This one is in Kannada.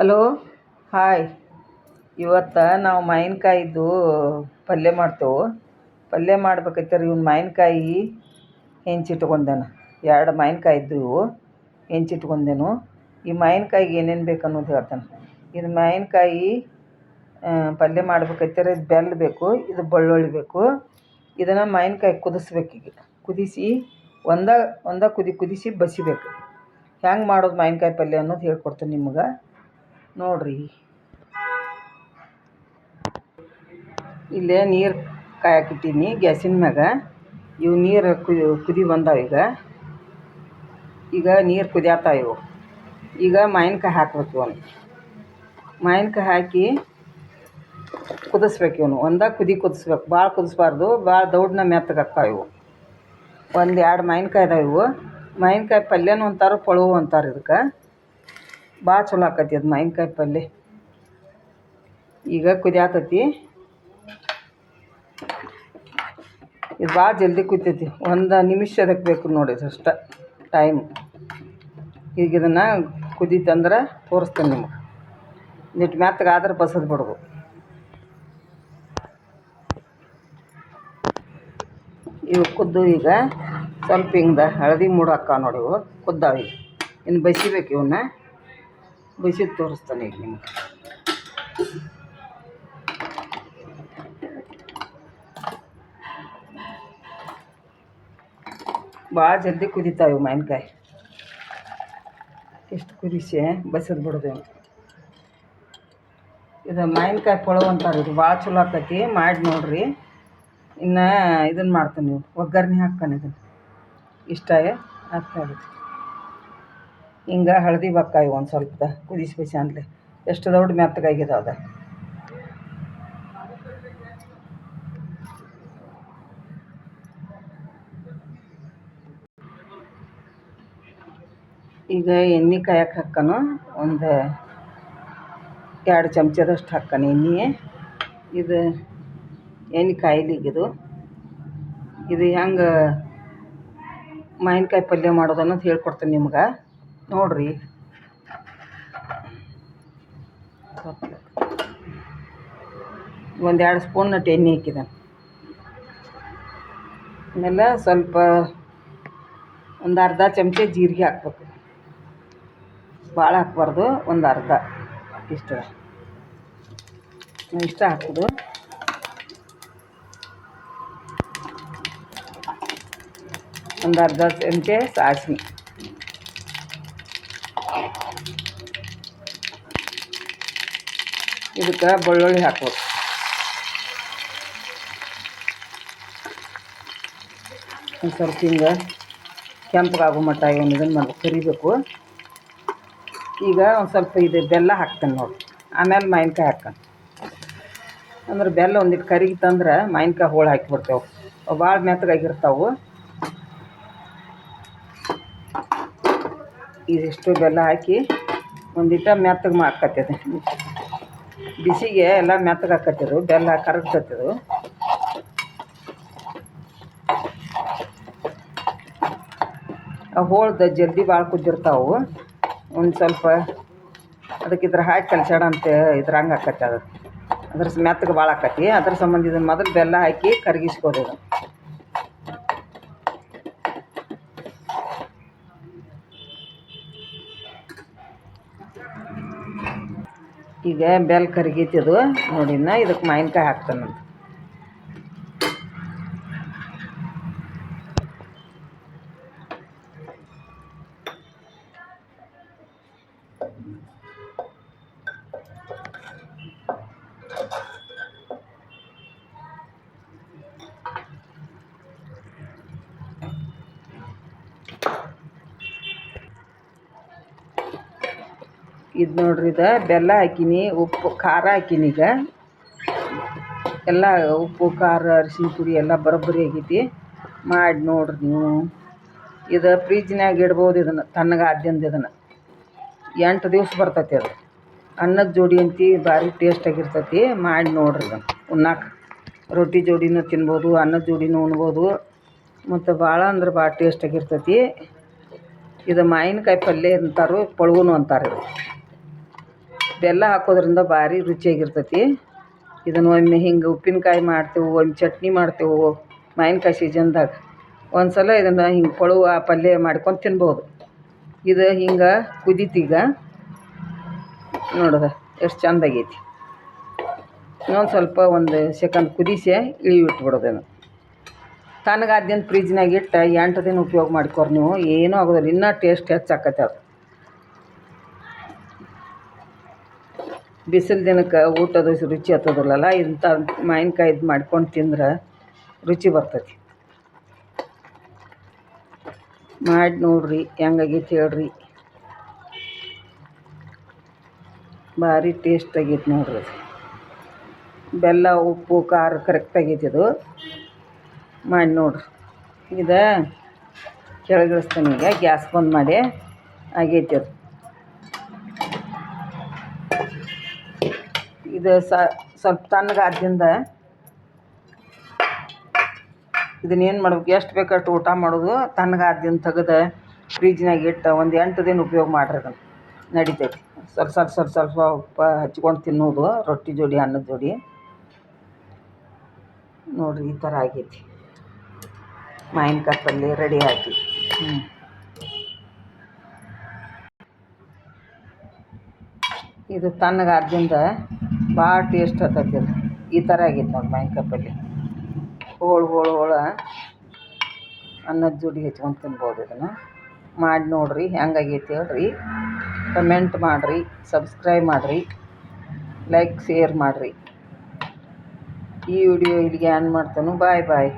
ಹಲೋ? ಹಾಯ್. ಇವತ್ತು ನಾವು ಮಾವಿನ್ಕಾಯಿದ್ದು ಪಲ್ಯ ಮಾಡ್ತೇವೆ. ಪಲ್ಯ ಮಾಡ್ಬೇಕಾಯ್ತರಿ ಇವ್ನ ಮಾವಿನ್ಕಾಯಿ ಹೆಂಚಿಟ್ಕೊಂಡೇನು ಎರಡು ಮಾವಿನ್ಕಾಯಿ ಇದ್ದು ಇವು ಹೆಂಚಿಟ್ಕೊಂಡೇನು ಈ ಮಾವಿನ್ಕಾಯಿಗೆ ಏನೇನು ಬೇಕು ಅನ್ನೋದು ಹೇಳ್ತೇನೆ. ಇದು ಮಾವಿನಕಾಯಿ ಪಲ್ಯ ಮಾಡ್ಬೇಕೈತಾರೆ, ಇದು ಬೆಲ್ಲ ಬೇಕು, ಇದು ಬೆಳ್ಳುಳ್ಳಿ ಬೇಕು. ಇದನ್ನು ಮಾವಿನ್ಕಾಯಿ ಕುದಿಸ್ಬೇಕು ಈಗ. ಕುದಿಸಿ ಒಂದ ಒಂದ ಕುದಿ, ಕುದಿಸಿ ಬಸಿಬೇಕು. ಹೆಂಗೆ ಮಾಡೋದು ಮಾವಿನ್ಕಾಯಿ ಪಲ್ಯ ಅನ್ನೋದು ಹೇಳ್ಕೊಡ್ತೀನಿ ನಿಮ್ಗೆ. ನೋಡಿರಿ. ಇಲ್ಲೇ ನೀರು ಕಾಯಕಿಟ್ಟೀನಿ ಗ್ಯಾಸಿನ ಮ್ಯಾಗ. ಇವು ನೀರು ಕುದಿ ಬಂದಾವ ಈಗ. ಈಗ ನೀರು ಕುದಿಯತ್ತಾವ ಇವು. ಈಗ ಮಾವಿನಕಾಯಿ ಹಾಕ್ಬೇಕು ಇವನು ಮಾವಿನಕಾಯಿ ಹಾಕಿ ಕುದಿಸ್ಬೇಕು ಇವನು. ಒಂದ ಕುದಿ ಕುದಿಸ್ಬೇಕು. ಭಾಳ ಕುದಿಸ್ಬಾರ್ದು ಭಾಳ ದೌಡ್ನ ಮೆತ್ತಗಾಕ್ತಾವ ಇವು. ಒಂದು ಎರಡು ಮಾವಿನಕಾಯಿ ಅದಾವ ಇವು. ಮಾವಿನಕಾಯಿ ಪಲ್ಯನೂ ಅಂತಾರೆ, ಪಳುವು ಅಂತಾರೆ ಇದಕ್ಕೆ. ಭಾಳ ಚಲೋ ಆಕತಿ ಅದು ಮಾವಿನಕಾಯಿ ಪಲ್ಯ ಈಗ ಕುದಿಯಾತತಿ. ಇದು ಭಾಳ ಜಲ್ದಿ ಕುದಿತೈತಿ ಒಂದು ನಿಮಿಷ ಅದಕ್ಕೆ ಬೇಕು ನೋಡಿ ಅಷ್ಟೆ ಟೈಮ್ ಈಗ ಇದನ್ನು ಕುದೀತಂದ್ರೆ ತೋರಿಸ್ತೇನೆ ನಿಮಗೆ. ನಿಟ್ಟು ಮೆತ್ತಗಾದ್ರೆ ಬಸದು ಬಿಡ್ಬೋದು ಇವು ಕುದ್ದು ಈಗ ಸ್ವಲ್ಪ ಹಿಂಗೆ ಹಳದಿ ಮೂಡಾಕ ನೋಡಿವು ಕುದ್ದಾವ ಈಗ. ಇನ್ನು ಬಸಿಬೇಕು ಇವನ್ನ ಬಸಿದು ತೋರಿಸ್ತಾನೆ ಈಗ ನಿಮ್ಗೆ. ಭಾಳ ಜಲ್ದಿ ಕುದಿತಾವೆ ಮಾವಿನಕಾಯಿ. ಇಷ್ಟು ಕುದಿಸಿ ಬಸಿದು ಬಿಡೋದು ಇವ್ನ. ಇದು ಮಾವಿನ್ಕಾಯಿ ಪಳವು ಅಂತಾರೆ, ಇದು ಭಾಳ ಚಲೋ ಆಕತಿ, ಮಾಡಿ ನೋಡ್ರಿ. ಇನ್ನು ಇದನ್ನು ಮಾಡ್ತಾನೆ ನೀವು ಒಗ್ಗರಣೆ ಹಾಕ್ತಾನೆ ಇದನ್ನು. ಇಷ್ಟ ಹಾಕ್ತಾಯಿದ್ದು ಹಿಂಗೆ ಹಳದಿ ಬಕ್ಕಾಯಿ ಒಂದು ಸ್ವಲ್ಪ ಕುದಿಸಿ ಬಿಸಿ ಅಂದ್ಲೆ. ಎಷ್ಟು ದೊಡ್ಡ ಮೆತ್ತಗಾಗಿದಾವ ಅದ. ಈಗ ಎಣ್ಣೆ ಕಾಯಕ್ಕೆ ಹಾಕ್ಕನು ಒಂದು ಎರಡು ಚಮಚದಷ್ಟು ಹಾಕ್ಕಾನೆ ಎಣ್ಣೆ ಇದು ಎಣ್ಣೆ ಕಾಯ್ಲಿಗಿದು. ಇದು ಹೆಂಗೆ ಮಾವಿನಕಾಯಿ ಪಲ್ಯ ಮಾಡೋದು ಅನ್ನೋದು ಹೇಳ್ಕೊಡ್ತೀನಿ ನಿಮ್ಗೆ. ನೋಡಿರಿ. ಒಂದು ಎರಡು ಸ್ಪೂನ್ ಎಣ್ಣೆ ಹಾಕಿದ್ದಾನೆ ಆಮೇಲೆ ಸ್ವಲ್ಪ ಒಂದು ಅರ್ಧ ಚಮಚ ಜೀರಿಗೆ ಹಾಕ್ಬೇಕು. ಭಾಳ ಹಾಕ್ಬಾರ್ದು, ಒಂದು ಅರ್ಧ ಇಷ್ಟು. ಇಷ್ಟ ಹಾಕೋದು. ಒಂದು ಅರ್ಧ ಚಮಚ ಸಾಸಿವೆ. ಇದಕ್ಕೆ ಬೆಳ್ಳುಳ್ಳಿ ಹಾಕ್ಬೇಕು ಒಂದು ಸ್ವಲ್ಪ ಹಿಂಗೆ ಕೆಂಪಗಾಗೋ ಮಟ್ಟ ಇವನು ಇದನ್ನು ಕರಿಬೇಕು. ಈಗ ಒಂದು ಸ್ವಲ್ಪ ಇದು ಬೆಲ್ಲ ಹಾಕ್ತೇನೆ ನೋಡಿ. ಆಮೇಲೆ ಮಾವಿನ್ಕಾಯಿ ಹಾಕ್ತಾನೆ. ಅಂದ್ರೆ ಬೆಲ್ಲ ಒಂದಿಟ್ಟು ಕರಿಗಿತ್ತಂದ್ರೆ ಮಾವಿನ್ಕಾಯಿ ಹೋಳು ಹಾಕಿಬಿಡ್ತೇವೆ ಅವು ಭಾಳ ಮೆತ್ತಗಾಗಿರ್ತಾವೆ ಇದಿಷ್ಟು ಬೆಲ್ಲ ಹಾಕಿ ಒಂದಿಟ್ಟ ಮೆತ್ತಗೆ ಮಾಡ್ಕತ್ತಿದೆ ಬಿಸಿಗೆ ಎಲ್ಲ ಮೆತ್ತಗೆ ಹಾಕತ್ತಿರು ಬೆಲ್ಲ ಕರಗ್ತತ್ತಿರು ಹೋಳ್ದು ಜಲ್ದಿ ಭಾಳ ಕುದ್ದಿರ್ತಾವೆ. ಒಂದು ಸ್ವಲ್ಪ ಅದಕ್ಕೆ ಇದ್ರ ಹಾಕಿ ಕಲ್ಸಾಡ ಅಂತ ಇದ್ರಂಗೆ ಆಕತಿ ಅದು. ಅದ್ರ ಮೆತ್ತಗೆ ಭಾಳ ಆಕತಿ ಅದ್ರ ಸಂಬಂಧ ಇದನ್ನು ಮೊದಲು ಬೆಲ್ಲ ಹಾಕಿ ಕರಗಿಸ್ಕೋದು ಈಗ ಬೆಲ್ಲ ನೋಡಿ ನೋಡಿನ ಇದಕ್ಕೆ ಮಾವಿನ್ಕಾಯಿ ಹಾಕ್ತಾನಂತ. ಇದು ನೋಡ್ರಿ ಇದು ಬೆಲ್ಲ ಹಾಕೀನಿ, ಉಪ್ಪು, ಖಾರ ಹಾಕೀನಿ ಈಗ. ಎಲ್ಲ ಉಪ್ಪು, ಖಾರ ಅರಿಶಿನ ಪುಡಿ ಎಲ್ಲ ಬರೋಬ್ಬರಿ ಆಗೈತಿ. ಮಾಡಿ ನೋಡ್ರಿ ನೀವು. ಇದು ಫ್ರಿಜ್ನಾಗ ಇಡ್ಬೋದು ಇದನ್ನು, ತಣ್ಣಗಾದ್ಯಂದು ಇದನ್ನು. ಎಂಟು ದಿವ್ಸ ಬರ್ತೈತಿ ಅದು. ಅನ್ನದ ಜೋಡಿ ಅಂತಿ, ಭಾರಿ ಟೇಸ್ಟಾಗಿರ್ತೈತಿ ಮಾಡಿ ನೋಡ್ರಿ ಇದನ್ನು. ಉಣ್ಣಾಕ. ರೊಟ್ಟಿ ಜೋಡಿನೂ ತಿನ್ಬೋದು, ಅನ್ನದ ಜೋಡಿನೂ ಉಣ್ಬೋದು. ಮತ್ತು ಭಾಳ ಅಂದ್ರೆ ಭಾಳ ಟೇಸ್ಟಾಗಿರ್ತೈತಿ ಇದು ಮಾವಿನಕಾಯಿ ಪಲ್ಯ ಅಂತಾರು ಪಳುವನು ಅಂತಾರೆ ಇದು. ಬೆಲ್ಲ ಹಾಕೋದ್ರಿಂದ ಭಾರಿ ರುಚಿಯಾಗಿರ್ತೈತಿ. ಇದನ್ನು ಒಮ್ಮೆ ಹಿಂಗೆ ಉಪ್ಪಿನಕಾಯಿ ಮಾಡ್ತೇವೆ ಒಂದು ಚಟ್ನಿ ಮಾಡ್ತೇವೆ, ಮಾವಿನ್ಕಾಯಿ ಸೀಸನ್ದಾಗ ಒಂದು ಸಲ ಇದನ್ನು ಹಿಂಗೆ ಕೊಳುವ ಪಲ್ಯ ಮಾಡ್ಕೊಂಡು ತಿನ್ಬೋದು ಇದು ಹಿಂಗೆ ಕುದೀತೀಗ ನೋಡಿದೆ ಎಷ್ಟು ಚಂದ ಆಗೈತಿ ಇನ್ನೊಂದು ಸ್ವಲ್ಪ ಒಂದು ಸೆಕೆಂಡ್ ಕುದಿಸಿ ಇಳಿ ತನಗಾದ್ಯಂತ ಫ್ರಿಜ್ನಾಗ ಇಟ್ಟು ಎಂಟು ದಿನ ಉಪಯೋಗ ಮಾಡ್ಕೊರಿ ನೀವು. ಏನೂ ಆಗೋದಿಲ್ಲ. ಇನ್ನೂ ಟೇಸ್ಟ್ ಹೆಚ್ಚಾಕತ್ತೆ ಅದು ಬಿಸಿಲು ದಿನಕ್ಕೆ ಊಟದ ರುಚಿ ಹತ್ತದಲ್ಲ ಇಂಥ ಮಾವಿನ್ಕಾಯ್ದು ಮಾಡ್ಕೊಂಡು ತಿಂದ್ರೆ ರುಚಿ ಬರ್ತೈತಿ. ಮಾಡಿ ನೋಡ್ರಿ, ಹೆಂಗಾಗೈತಿ ಹೇಳ್ರಿ. ಭಾರಿ ಟೇಸ್ಟ್ ಆಗೈತಿ ನೋಡ್ರಿ ಅದು. ಬೆಲ್ಲ, ಉಪ್ಪು, ಖಾರ ಕರೆಕ್ಟ್ ಆಗೈತಿ ಇದು ಮಾಡಿ ನೋಡ್ರಿ. ಇದು ಕೆಳಗಿಳಿಸ್ತೀನಿ ಈಗ, ಗ್ಯಾಸ್ ಬಂದ್ ಮಾಡಿ, ಆಗೈತಿ ಅದು. ಇದು ಸ್ವಲ್ಪ ತಣ್ಣಗಾದ್ದಿಂದ ಇದನ್ನ ಏನು ಮಾಡ್ಬೇಕು? ಎಷ್ಟು ಬೇಕಷ್ಟು ಊಟ ಮಾಡೋದು? ತಣ್ಣಗಾದ್ದಿಂದ ತೆಗೆದು ಫ್ರಿಜ್ನಾಗ ಇಟ್ಟು ಒಂದು ಎಂಟು ದಿನ ಉಪಯೋಗ ಮಾಡ್ರಿ ಅದನ್ನು. ನಡಿತೈತಿ. ಸ್ವಲ್ಪ ಸ್ವಲ್ಪ ಸ್ವಲ್ಪ ಸ್ವಲ್ಪ ಉಪ್ಪ ಹಚ್ಕೊಂಡು ತಿನ್ನೋದು, ರೊಟ್ಟಿ ಜೋಡಿ, ಅನ್ನದ ಜೋಡಿ. ನೋಡಿರಿ, ಈ ಥರ ಆಗೈತಿ. ಮಾವಿನಕಾಯಿ ಪಲ್ಯ ರೆಡಿ ಆಗಿ. ಹ್ಞೂ ಇದು ತಣ್ಣಗಾದ್ದಿಂದ ಭಾಳ ಟೇಸ್ಟ್ ಹತ್ತೈತಿ ಈ ಥರ ಆಗೈತೆ ನೋಡಿ ಮಾವಿನ್ಕಾಯಿ ಪಲ್ಯ ಹೋಳು ಹೋಳು, ಹೋಳ. ಅನ್ನದ ಜೋಡಿ ಹೆಚ್ಕೊಂಡು ತಿನ್ಬೋದು ಇದನ್ನು. ಮಾಡಿ ನೋಡಿರಿ, ಹೆಂಗಾಗೈತಿ ಹೇಳ್ರಿ. ಕಮೆಂಟ್ ಮಾಡಿರಿ, ಸಬ್ಸ್ಕ್ರೈಬ್ ಮಾಡಿರಿ, ಲೈಕ್, ಶೇರ್ ಮಾಡಿರಿ. ಈ ವಿಡಿಯೋ ಇಲ್ಲಿಗೆ ಆನ್ ಮಾಡ್ತಾನು. ಬಾಯ್ ಬಾಯ್.